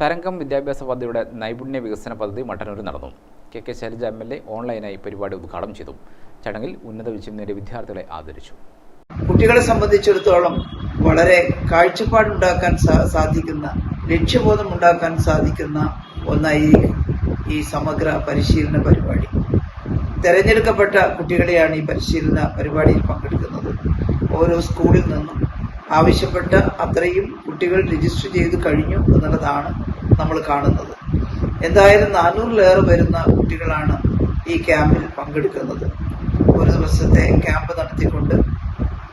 തരംഗം വിദ്യാഭ്യാസ പദ്ധതിയുടെ നൈപുണ്യ വികസന പദ്ധതി മട്ടന്നൂരിൽ നടന്നു. K K Shailaja M L A ഓൺലൈനായി പരിപാടി ഉദ്ഘാടനം ചെയ്തു. ചടങ്ങിൽ ഉന്നത വിജയം നേടിയ വിദ്യാർത്ഥികളെ ആദരിച്ചു. കുട്ടികളെ സംബന്ധിച്ചിടത്തോളം വളരെ കാഴ്ചപ്പാടുണ്ടാക്കാൻ സാധിക്കുന്ന ലക്ഷ്യബോധം ഉണ്ടാക്കാൻ സാധിക്കുന്ന ഒന്നായിരിക്കും ഈ സമഗ്ര പരിശീലന പരിപാടി. തെരഞ്ഞെടുക്കപ്പെട്ട കുട്ടികളെയാണ് ഈ പരിശീലന പരിപാടിയിൽ പങ്കെടുക്കുന്നത്. ഓരോ സ്കൂളിൽ നിന്നും ആവശ്യപ്പെട്ട അത്രയും കുട്ടികൾ രജിസ്റ്റർ ചെയ്ത് കഴിഞ്ഞു എന്നുള്ളതാണ് നമ്മൾ കാണുന്നത്. എന്തായാലും നാനൂറിലേറെ വരുന്ന കുട്ടികളാണ് ഈ ക്യാമ്പിൽ പങ്കെടുക്കുന്നത്. ഒരു ദിവസത്തെ ക്യാമ്പ് നടത്തിക്കൊണ്ട്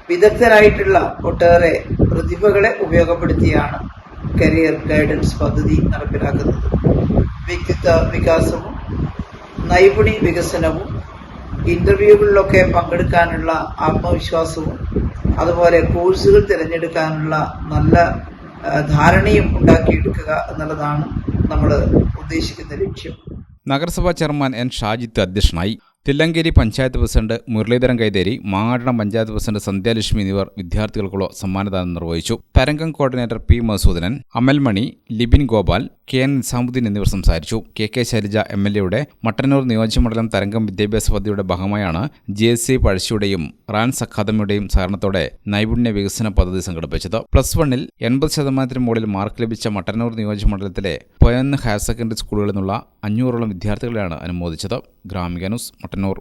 വിദഗ്ധരായിട്ടുള്ള ഒട്ടേറെ പ്രതിഭകളെ ഉപയോഗപ്പെടുത്തിയാണ് കരിയർ ഗൈഡൻസ് പദ്ധതി നടപ്പിലാക്കുന്നത്. വ്യക്തിത്വ വികാസവും നൈപുണി വികസനവും ഇന്റർവ്യൂകളിലൊക്കെ പങ്കെടുക്കാനുള്ള ആത്മവിശ്വാസവും അതുപോലെ കോഴ്സുകൾ തിരഞ്ഞെടുക്കാനുള്ള നല്ല ധാരണയും ഉണ്ടാക്കിയെടുക്കുക എന്നുള്ളതാണ് നമ്മൾ ഉദ്ദേശിക്കുന്ന ലക്ഷ്യം. നഗരസഭാ ചെയർമാൻ എൻ ഷാജിത്ത് അധ്യക്ഷനായി. തില്ലങ്കേരി പഞ്ചായത്ത് പ്രസിഡന്റ് മുരളീധരൻ കൈതേരി മാങ്ങാടണം പഞ്ചായത്ത് പ്രസിഡന്റ് സന്ധ്യാലക്ഷ്മി എന്നിവർ വിദ്യാർത്ഥികൾക്കുള്ള സമ്മാനദാനം നിർവഹിച്ചു. Tharangam coordinator P Madhusoodanan Amalmani Libin Gopal K N Nizamuddin എന്നിവർ സംസാരിച്ചു. K K Shailaja M L എയുടെ മട്ടന്നൂർ നിയോജകമണ്ഡലം തരംഗം വിദ്യാഭ്യാസ പദ്ധതിയുടെ ഭാഗമായാണ് ജി എസ് സി പഴശ്ശിയുടെയും റാൻസ് അക്കാദമിയുടെയും സഹകരണത്തോടെ നൈപുണ്യ വികസന പദ്ധതി സംഘടിപ്പിച്ചത്. പ്ലസ് വണ്ണിൽ എൺപത് ശതമാനത്തിന് മുകളിൽ മാർക്ക് ലഭിച്ച മട്ടന്നൂർ നിയോജകമണ്ഡലത്തിലെ പതിനൊന്ന് ഹയർ സെക്കൻഡറി സ്കൂളുകളിൽ നിന്നുള്ള അഞ്ഞൂറോളം വിദ്യാർത്ഥികളെയാണ് അനുമോദിച്ചത്. ഗ്രാമിക ന്യൂസ് മട്ടന്നൂർ.